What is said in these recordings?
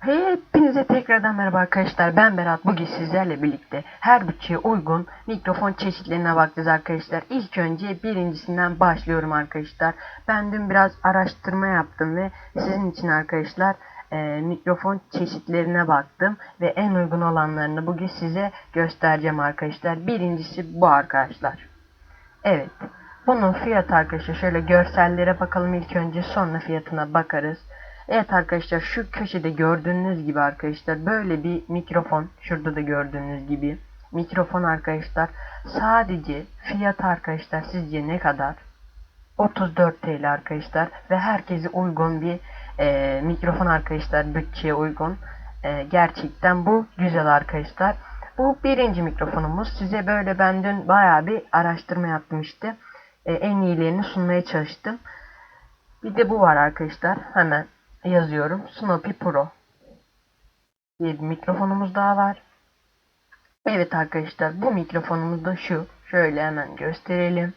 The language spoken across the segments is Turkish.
Hepinize tekrardan merhaba arkadaşlar. Ben Berat. Bugün sizlerle birlikte her bütçeye uygun mikrofon çeşitlerine bakacağız arkadaşlar. İlk önce birincisinden başlıyorum arkadaşlar. Ben dün biraz araştırma yaptım ve sizin için arkadaşlar e, mikrofon çeşitlerine baktım ve en uygun olanlarını bugün size göstereceğim arkadaşlar. Birincisi bu arkadaşlar. Evet. Bunun fiyatı arkadaşlar şöyle görsellere bakalım ilk önce sonra fiyatına bakarız. Evet arkadaşlar şu köşede gördüğünüz gibi arkadaşlar böyle bir mikrofon şurada da gördüğünüz gibi mikrofon arkadaşlar. Sadece fiyat arkadaşlar sizce ne kadar? 34 TL arkadaşlar ve herkese uygun bir e, mikrofon arkadaşlar bütçeye uygun. E, gerçekten bu güzel arkadaşlar. Bu birinci mikrofonumuz. Size böyle ben dün baya bir araştırma yaptım işte. E, en iyilerini sunmaya çalıştım. Bir de bu var arkadaşlar. Hemen yazıyorum Snoopy Pro diye bir mikrofonumuz daha var evet arkadaşlar bu mikrofonumuz da şu şöyle hemen gösterelim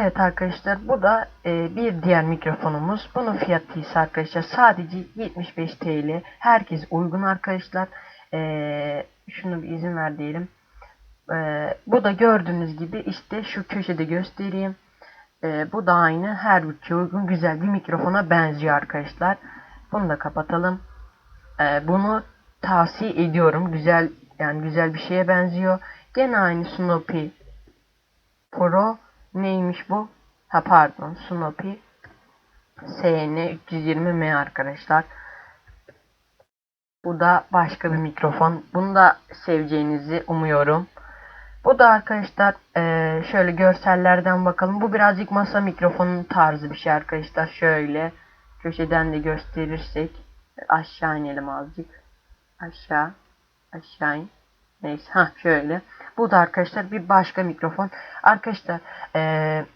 Evet arkadaşlar bu da e, bir diğer mikrofonumuz. Bunun fiyatı ise arkadaşlar sadece 75 TL. Herkes uygun arkadaşlar. E, şunu bir izin ver diyelim. E, bu da gördüğünüz gibi işte şu köşede göstereyim. E, bu da aynı her bütçeye uygun güzel bir mikrofona benziyor arkadaşlar. Bunu da kapatalım. E, bunu tavsiye ediyorum. Güzel yani güzel bir şeye benziyor. Gene aynı Snoopy Pro neymiş bu? Ha pardon Snoopy SN 320M arkadaşlar. Bu da başka bir mikrofon. Bunu da seveceğinizi umuyorum. Bu da arkadaşlar eee, şöyle görsellerden bakalım. Bu birazcık masa mikrofonun tarzı bir şey arkadaşlar. Şöyle köşeden de gösterirsek aşağı inelim azıcık. Aşağı aşağı in. Neyse ha şöyle. Bu da arkadaşlar bir başka mikrofon. Arkadaşlar eee,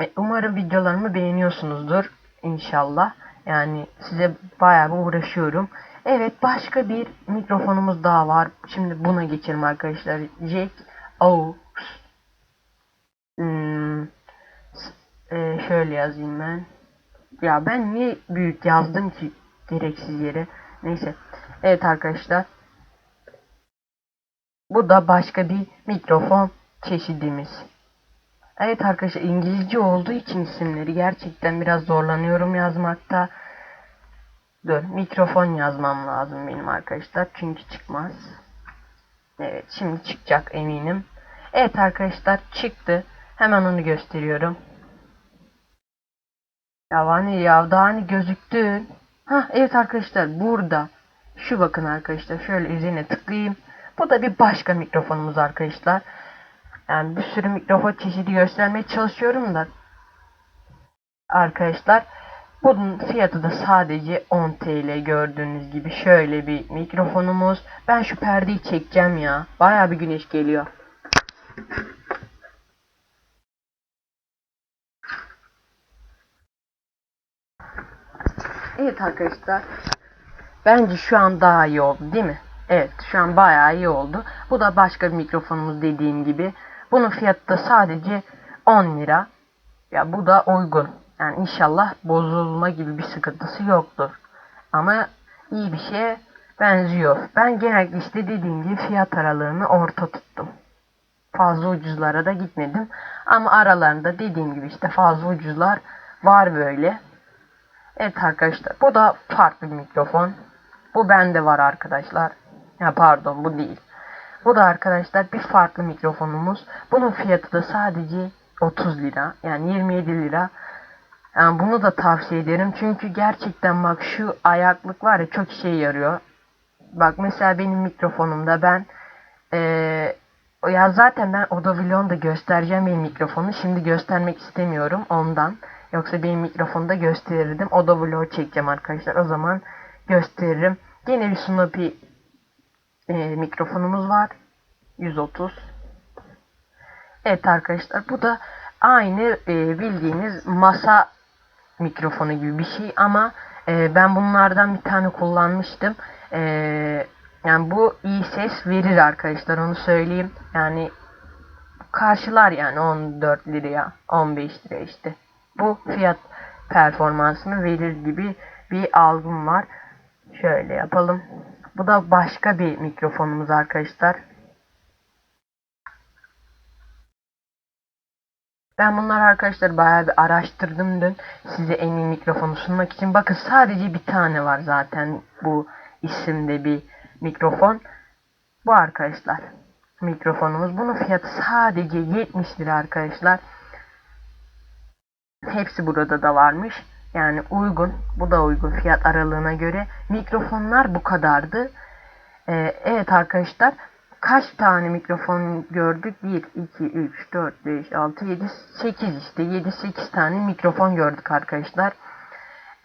e, umarım videolarımı beğeniyorsunuzdur inşallah. Yani size bayağı bir uğraşıyorum. Evet başka bir mikrofonumuz daha var. Şimdi buna geçelim arkadaşlar. Jack Aux. Hmm, s- e, şöyle yazayım ben. Ya ben niye büyük yazdım ki gereksiz yere. Neyse. Evet arkadaşlar. Bu da başka bir mikrofon çeşidimiz. Evet arkadaşlar İngilizce olduğu için isimleri gerçekten biraz zorlanıyorum yazmakta. Dur mikrofon yazmam lazım benim arkadaşlar çünkü çıkmaz. Evet şimdi çıkacak eminim. Evet arkadaşlar çıktı. Hemen onu gösteriyorum. Ya hani ya daha hani gözüktü. Ha evet arkadaşlar burada. Şu bakın arkadaşlar şöyle üzerine tıklayayım. Bu da bir başka mikrofonumuz arkadaşlar. Yani bir sürü mikrofon çeşidi göstermeye çalışıyorum da arkadaşlar bunun fiyatı da sadece 10 TL gördüğünüz gibi şöyle bir mikrofonumuz. Ben şu perdeyi çekeceğim ya. Baya bir güneş geliyor. Evet arkadaşlar. Bence şu an daha iyi oldu değil mi? Evet şu an bayağı iyi oldu. Bu da başka bir mikrofonumuz dediğim gibi. Bunun fiyatı da sadece 10 lira. Ya bu da uygun. Yani inşallah bozulma gibi bir sıkıntısı yoktur. Ama iyi bir şeye benziyor. Ben genellikle işte dediğim gibi fiyat aralığını orta tuttum. Fazla ucuzlara da gitmedim. Ama aralarında dediğim gibi işte fazla ucuzlar var böyle. Evet arkadaşlar bu da farklı bir mikrofon. Bu bende var arkadaşlar. Ya pardon bu değil. Bu da arkadaşlar bir farklı mikrofonumuz. Bunun fiyatı da sadece 30 lira. Yani 27 lira. Yani bunu da tavsiye ederim. Çünkü gerçekten bak şu ayaklık var ya çok işe yarıyor. Bak mesela benim mikrofonumda ben eee, ya zaten ben Odovilon da göstereceğim benim mikrofonu. Şimdi göstermek istemiyorum ondan. Yoksa benim mikrofonda gösterirdim. Odovilon çekeceğim arkadaşlar. O zaman gösteririm. Yine bir Snoopy e, mikrofonumuz var. 130. Evet arkadaşlar bu da aynı e, bildiğiniz masa mikrofonu gibi bir şey ama e, ben bunlardan bir tane kullanmıştım. E, yani bu iyi ses verir arkadaşlar onu söyleyeyim. Yani karşılar yani 14 liraya 15 liraya işte. Bu fiyat performansını verir gibi bir algım var. Şöyle yapalım. Bu da başka bir mikrofonumuz arkadaşlar. Ben bunları arkadaşlar bayağı bir araştırdım dün size en iyi mikrofonu sunmak için. Bakın sadece bir tane var zaten bu isimde bir mikrofon. Bu arkadaşlar mikrofonumuz. Bunun fiyatı sadece 70 lira arkadaşlar. Hepsi burada da varmış. Yani uygun. Bu da uygun fiyat aralığına göre. Mikrofonlar bu kadardı. Ee, evet arkadaşlar. Kaç tane mikrofon gördük? 1, 2, 3, 4, 5, 6, 7, 8 işte. 7-8 tane mikrofon gördük arkadaşlar.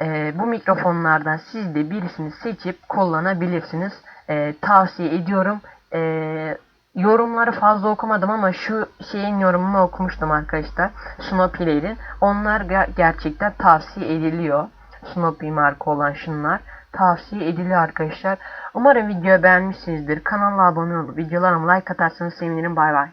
Ee, bu mikrofonlardan siz de birisini seçip kullanabilirsiniz. Ee, tavsiye ediyorum. Ee, yorumları fazla okumadım ama şu şeyin yorumunu okumuştum arkadaşlar. Snoopy'lerin. Onlar ger- gerçekten tavsiye ediliyor. Snoopy marka olan şunlar. Tavsiye ediliyor arkadaşlar. Umarım videoyu beğenmişsinizdir. Kanala abone olup videolarıma like atarsanız sevinirim. Bay bay.